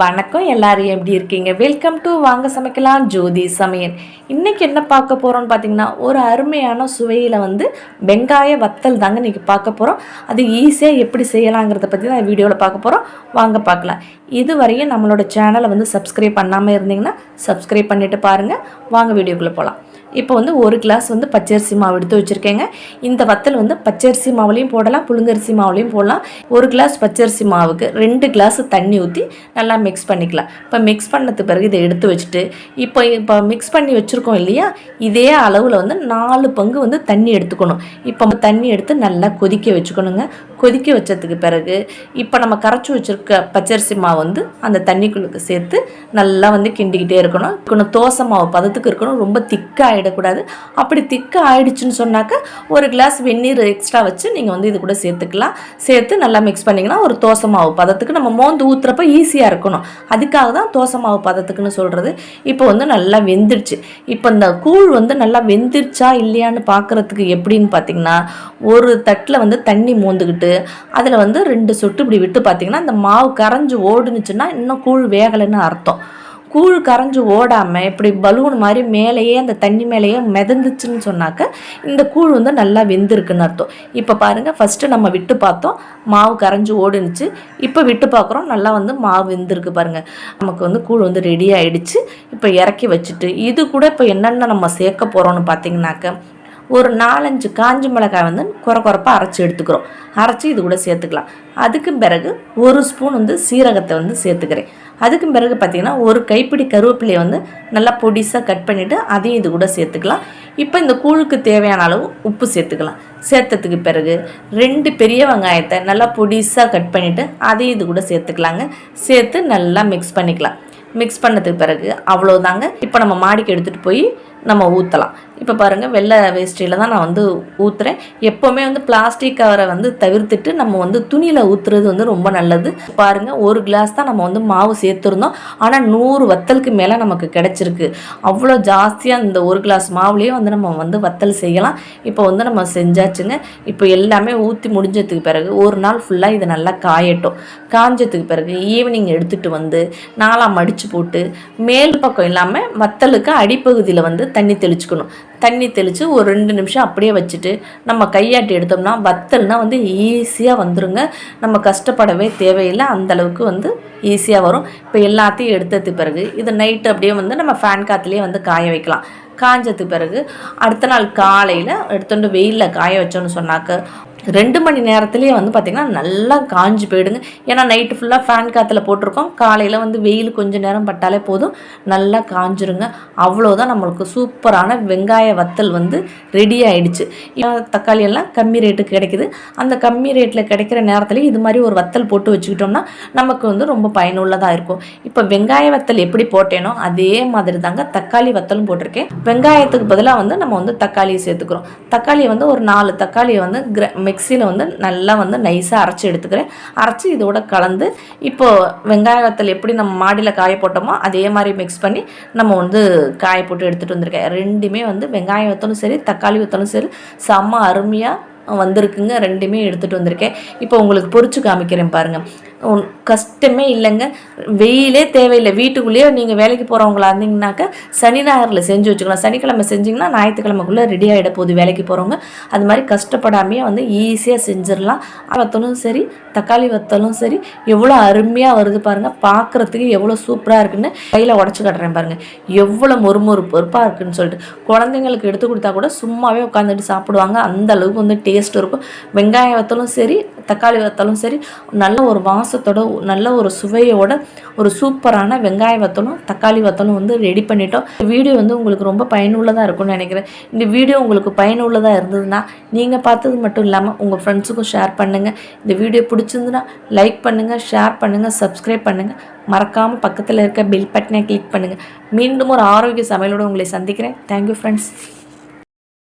வணக்கம் எல்லாரும் எப்படி இருக்கீங்க? வெல்கம் டு வாங்க சமைக்கலாம் ஜோதி சமையல். இன்னைக்கு என்ன பார்க்க போகிறோம்னு பார்த்தீங்கன்னா ஒரு அருமையான சுவையில் வந்து வெங்காய வத்தல் தாங்க இன்னைக்கு பார்க்க போகிறோம் அது ஈஸியாக எப்படி செய்யலாங்கிறத பற்றி தான் வீடியோவில் பார்க்க போகிறோம் வாங்க பார்க்கலாம். இதுவரையும் நம்மளோட சேனலை வந்து சப்ஸ்கிரைப் பண்ணாமல் இருந்தீங்கன்னா சப்ஸ்கிரைப் பண்ணிட்டு பாருங்கள் வாங்க வீடியோக்குள்ளே போகலாம் இப்போ வந்து ஒரு கிளாஸ் வந்து பச்சரிசி மாவு எடுத்து வச்சுருக்கேங்க. இந்த வத்தல் வந்து பச்சரிசி மாவுலேயும் போடலாம் புழுங்கரிசி மாவுலேயும் போடலாம். ஒரு கிளாஸ் பச்சரிசி மாவுக்கு ரெண்டு கிளாஸ் தண்ணி ஊற்றி நல்லா மிக்ஸ் பண்ணிக்கலாம். இப்போ மிக்ஸ் பண்ணதுக்கு பிறகு இதை எடுத்து வச்சுட்டு இப்போ இப்போ மிக்ஸ் பண்ணி வச்சுருக்கோம் இல்லையா? இதே அளவில் வந்து நாலு பங்கு வந்து தண்ணி எடுத்துக்கணும். இப்போ தண்ணி எடுத்து நல்லா கொதிக்க வச்சுக்கணுங்க. கொதிக்க வச்சதுக்கு பிறகு இப்போ நம்ம கரைச்சி வச்சுருக்க பச்சரிசி மாவு வந்து அந்த தண்ணிக்குள்ளுக்கு சேர்த்து நல்லா வந்து கிண்டிக்கிட்டே இருக்கணும். இருக்கணும் தோசை மாவு பதத்துக்கு இருக்கணும். ரொம்ப திக்காக ஆகிடக்கூடாது அப்படி திக்காக ஆகிடுச்சுன்னு சொன்னாக்க ஒரு கிளாஸ் வெந்நீர் எக்ஸ்ட்ரா வச்சு நீங்கள் வந்து இது கூட சேர்த்துக்கலாம். சேர்த்து நல்லா மிக்ஸ் பண்ணிங்கன்னா ஒரு தோசை மாவு பதத்துக்கு நம்ம மோந்து ஊற்றுறப்ப ஈஸியாக இருக்கணும். அதுக்காக தான் தோசை மாவு பதத்துக்குன்னு சொல்கிறது இப்போ வந்து நல்லா வெந்துடுச்சு. இப்போ இந்த கூழ் வந்து நல்லா வெந்துருச்சா இல்லையான்னு பார்க்குறதுக்கு எப்படின்னு பார்த்தீங்கன்னா ஒரு தட்டில் வந்து தண்ணி மோந்துக்கிட்டு அதில் வந்து ரெண்டு சொட்டு இப்படி விட்டு பார்த்தீங்கன்னா இந்த மாவு கரைஞ்சி ஓடுனுச்சுன்னா இன்னும் கூழ் வேகலைன்னு அர்த்தம். கூழ் கரைஞ்சு ஓடாமல் இப்படி பலூன் மாதிரி மேலேயே அந்த தண்ணி மேலேயே மிதந்துச்சுன்னு சொன்னாக்க இந்த கூழ் வந்து நல்லா வெந்திருக்குன்னு அர்த்தம். இப்போ பாருங்கள் ஃபஸ்ட்டு நம்ம விட்டு பார்த்தோம் மாவு கரைஞ்சி ஓடுனுச்சு. இப்போ விட்டு பார்க்குறோம் நல்லா வந்து மாவு வெந்திருக்கு பாருங்கள் நமக்கு வந்து கூழ் வந்து ரெடி ஆகிடுச்சு இப்போ இறக்கி வச்சுட்டு இது கூட இப்போ என்னென்ன நம்ம சேர்க்க போகிறோம்னு பார்த்தீங்கன்னாக்க ஒரு நாலஞ்சு காஞ்ச மிளகாய் வந்து குறை குறைப்பாக அரைச்சி எடுத்துக்கிறோம். அரைச்சி இது கூட சேர்த்துக்கலாம். அதுக்கு பிறகு ஒரு ஸ்பூன் வந்து சீரகத்தை வந்து சேர்த்துக்கிறேன். அதுக்கு பிறகு பார்த்திங்கன்னா ஒரு கைப்பிடி கருவேப்பிலையை வந்து நல்லா பொடிசாக கட் பண்ணிவிட்டு அதையும் இது கூட சேர்த்துக்கலாம். இப்போ இந்த கூழுக்கு தேவையான அளவு உப்பு சேர்த்துக்கலாம். சேர்த்ததுக்கு பிறகு ரெண்டு பெரிய வெங்காயத்தை நல்லா பொடிசாக கட் பண்ணிவிட்டு அதையும் இது கூட சேர்த்துக்கலாங்க. சேர்த்து நல்லா மிக்ஸ் பண்ணிக்கலாம். மிக்ஸ் பண்ணதுக்கு பிறகு அவ்வளோதாங்க இப்போ நம்ம மாடிக்கு எடுத்துகிட்டு போய் நம்ம ஊற்றலாம் இப்போ பாருங்கள் வெள்ளை வேஸ்டியில் தான் நான் வந்து ஊற்றுறேன் எப்போவுமே வந்து பிளாஸ்டிக் கவரை வந்து தவிர்த்துட்டு நம்ம வந்து துணியில் ஊற்றுறது வந்து ரொம்ப நல்லது. பாருங்கள் ஒரு கிளாஸ் தான் நம்ம வந்து மாவு சேர்த்துருந்தோம். ஆனால் நூறு வத்தலுக்கு மேலே நமக்கு கிடச்சிருக்கு. அவ்வளோ ஜாஸ்தியாக இந்த ஒரு கிளாஸ் மாவுலேயே வந்து நம்ம வந்து வத்தல் செய்யலாம். இப்போ வந்து நம்ம செஞ்சாச்சுங்க. இப்போ எல்லாமே ஊற்றி முடிஞ்சதுக்கு பிறகு ஒரு நாள் ஃபுல்லாக இது நல்லா காயட்டும். காஞ்சதுக்கு பிறகு ஈவினிங் எடுத்துகிட்டு வந்து நாளாக மடித்து போட்டு மேல் பக்கம் இல்லாமல் வத்தலுக்கு அடிப்பகுதியில் வந்து தண்ணி தெளிச்சுக்கணும். தண்ணி தெளித்து ஒரு ரெண்டு நிமிஷம் அப்படியே வச்சுட்டு நம்ம கையாட்டி எடுத்தோம்னா வத்தல்னா வந்து ஈஸியாக வந்துருங்க. நம்ம கஷ்டப்படவே தேவையில்லை. அந்தளவுக்கு வந்து ஈஸியாக வரும். இப்போ எல்லாத்தையும் எடுத்ததுக்கு பிறகு இது நைட்டு அப்படியே வந்து நம்ம ஃபேன் காற்றுலேயே வந்து காய வைக்கலாம். காஞ்சதுக்கு பிறகு அடுத்த நாள் காலையில் எடுத்துகிட்டு வெயிலில் காய வச்சோன்னு சொன்னாக்க ரெண்டு மணி நேரத்துலேயே வந்து பார்த்திங்கன்னா நல்லா காஞ்சி போயிடுங்க. ஏன்னா நைட்டு ஃபுல்லாக ஃபேன் காற்றுல போட்டிருக்கோம். காலையில் வந்து வெயில் கொஞ்சம் நேரம் பட்டாலே போதும். நல்லா காஞ்சிருங்க. அவ்வளோதான் நம்மளுக்கு சூப்பரான வெங்காய வத்தல் வந்து ரெடி ஆகிடுச்சு தக்காளி எல்லாம் கம்மி ரேட்டுக்கு கிடைக்குது. அந்த கம்மி ரேட்டில் கிடைக்கிற நேரத்துலேயும் இது மாதிரி ஒரு வத்தல் போட்டு வச்சுக்கிட்டோம்னா நமக்கு வந்து ரொம்ப பயனுள்ளதாக இருக்கும். இப்போ வெங்காய வத்தல் எப்படி போட்டேனோ அதே மாதிரி தாங்க தக்காளி வத்தலும் போட்டிருக்கேன். வெங்காயத்துக்கு பதிலாக வந்து நம்ம வந்து தக்காளியை சேர்த்துக்கிறோம். தக்காளியை வந்து ஒரு நாலு தக்காளியை வந்து கிர மிக்சியில் வந்து நல்லா வந்து நைஸாக அரைச்சி எடுத்துக்கிறேன். அரைச்சி இதோட கலந்து இப்போது வெங்காய வத்தல் எப்படி நம்ம மாடியில் காய போட்டோமோ அதே மாதிரி மிக்ஸ் பண்ணி நம்ம வந்து காய போட்டு எடுத்துகிட்டு வந்திருக்கேன். ரெண்டுமே வந்து வெங்காயம் வத்தலும் சரி தக்காளி வத்தலும் சரி செம்ம அருமையாக வந்திருக்குங்க. ரெண்டுமே எடுத்துகிட்டு வந்திருக்கேன். இப்போ உங்களுக்கு பொறிச்சு காமிக்கிறேன் பாருங்கள் கஷ்டமே இல்லைங்க. வெயிலே தேவையில்லை. வீட்டுக்குள்ளேயே நீங்கள் வேலைக்கு போகிறவங்களா இருந்தீங்கன்னாக்கா சனி ஞாயிறில் செஞ்சு வச்சுக்கலாம். சனிக்கிழமை செஞ்சிங்கன்னா ஞாயிற்றுக்கிழமைக்குள்ளே ரெடி ஆகிட போகுது வேலைக்கு போகிறவங்க அது மாதிரி கஷ்டப்படாமையே வந்து ஈஸியாக செஞ்சிடலாம். வத்தலும் சரி தக்காளி வத்தலும் சரி எவ்வளோ அருமையாக வருது பாருங்கள் பார்க்குறதுக்கு எவ்வளோ சூப்பராக இருக்குன்னு கையில் உடச்சி கட்டுறேன் பாருங்கள் எவ்வளோ மொறுமொறு பொறுப்பாக இருக்குன்னு சொல்லிட்டு. குழந்தைங்களுக்கு எடுத்து கொடுத்தா கூட சும்மாவே உட்காந்துட்டு சாப்பிடுவாங்க. அந்த அளவுக்கு வந்து டேஸ்ட் இருக்கும். வெங்காய வத்தலும் சரி தக்காளி வத்தலும் சரி நல்ல ஒரு வாசம் வாசத்தோட நல்ல ஒரு சுவையோட ஒரு சூப்பரான வெங்காய வத்தலும் தக்காளி வத்தலும் வந்து ரெடி பண்ணிட்டோம். வீடியோ வந்து உங்களுக்கு ரொம்ப பயனுள்ளதாக இருக்கும்னு நினைக்கிறேன். இந்த வீடியோ உங்களுக்கு பயனுள்ளதாக இருந்ததுன்னா நீங்கள் பார்த்தது மட்டும் இல்லாமல் உங்கள் ஃப்ரெண்ட்ஸுக்கும் ஷேர் பண்ணுங்கள் இந்த வீடியோ பிடிச்சிருந்துன்னா லைக் பண்ணுங்கள் ஷேர் பண்ணுங்கள் சப்ஸ்கிரைப் பண்ணுங்கள் மறக்காமல் பக்கத்தில் இருக்க பில் பட்டனை கிளிக் பண்ணுங்கள் மீண்டும் ஒரு ஆரோக்கிய சமையலோடு உங்களை சந்திக்கிறேன். Thank you friends